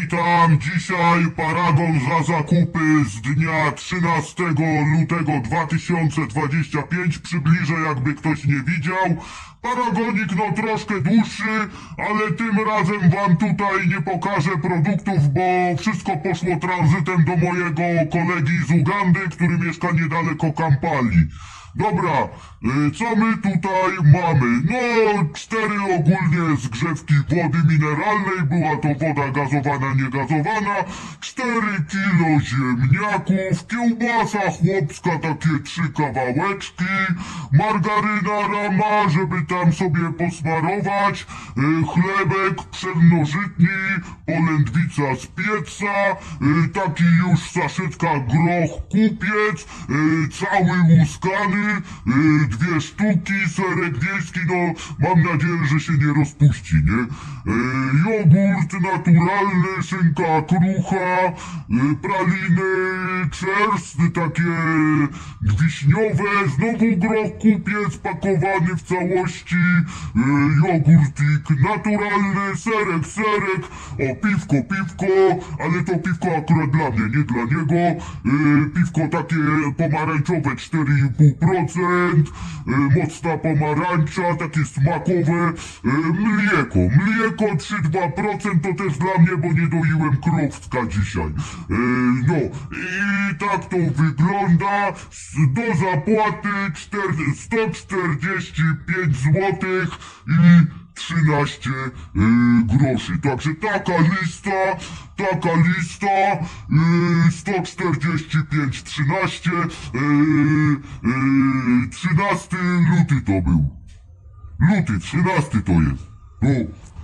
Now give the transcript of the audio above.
Witam dzisiaj paragon za zakupy z dnia 13 lutego 2025. Przybliżę jakby ktoś nie widział. Paragonik no troszkę dłuższy, ale tym razem wam tutaj nie pokażę produktów, bo wszystko poszło tranzytem do mojego kolegi z Ugandy, który mieszka niedaleko Kampali. Dobra, y, co my tutaj mamy? No, cztery ogólnie zgrzewki wody mineralnej, była to woda gazowana, niegazowana, cztery kilo ziemniaków, kiełbasa chłopska, takie trzy kawałeczki, margaryna rama, żeby tam sobie posmarować, y, chlebek pszennożytni, polędwica z pieca, y, taki już saszetka groch kupiec, cały łuskany, dwie sztuki, serek wiejski, no mam nadzieję, że się nie rozpuści, nie? Y, jogurt naturalny, szynka krucha, y, praliny czerst, takie wiśniowe, znowu groch kupiec pakowany w całości, y, jogurtik naturalny, serek, serek, o piwko, piwko, ale to piwko akurat dla mnie, nie dla niego, y, piwko takie pomarańczowe 4,5%, y, mocna pomarańcza, takie smakowe, y, mlieko, mlieko 3,2% to też dla mnie, bo nie doiłem krowska dzisiaj. Y, no i tak to wygląda, do zapłaty 4, 145 zł i 13 y, groszy. Także taka lista, taka lista, y, 145, 13, y, y, 13 luty to był. Luty, 13 to jest. No.